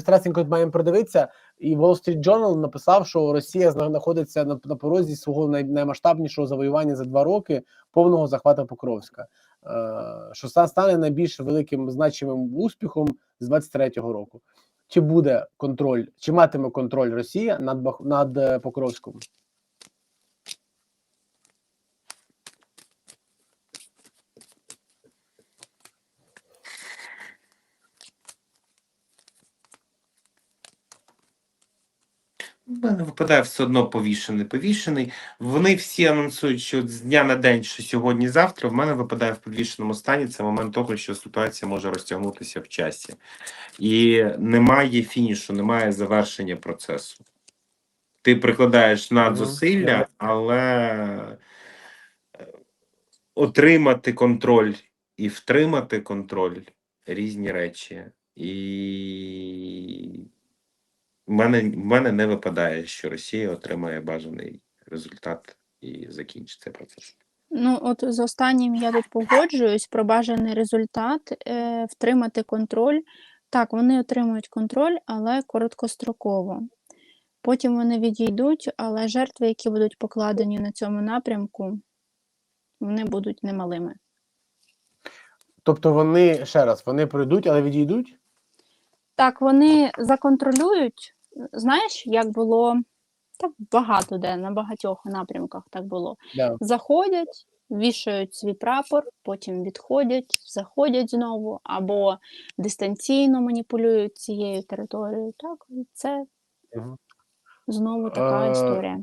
страшненько маємо продивитися. І Wall Street Journal написав, що Росія знаходиться на, на порозі свого най, наймасштабнішого завоювання за два роки повного захвату Покровська, е, що стане найбільш великим значимим успіхом з 23-го року. Чи буде контроль, чи матиме контроль Росія над над е, Покровськом? У мене випадає все одно повішений. Повішений. Вони всі анонсують, що з дня на день, що сьогодні, завтра, в мене випадає в повішеному стані. Це момент того, що ситуація може розтягнутися в часі. І немає фінішу, немає завершення процесу. Ти прикладаєш надзусилля, Мгм. але е, отримати контроль і втримати контроль різні речі. І в мене, в мене не випадає, що Росія отримає бажаний результат і закінчить цей процес. Ну, от з останнім я тут погоджуюсь про бажаний результат, е, втримати контроль. Так, вони отримують контроль, але короткостроково. Потім вони відійдуть, але жертви, які будуть покладені на цьому напрямку, вони будуть немалими. Тобто вони ще раз вони пройдуть, але відійдуть? Так, вони законтролюють. Знаєш, як було так багато де на багатьох напрямках так було. Yeah. заходять, вішають свій прапор, потім відходять, заходять знову, або дистанційно маніпулюють цією територією. Так, це це Мгм. знову така Е, історія.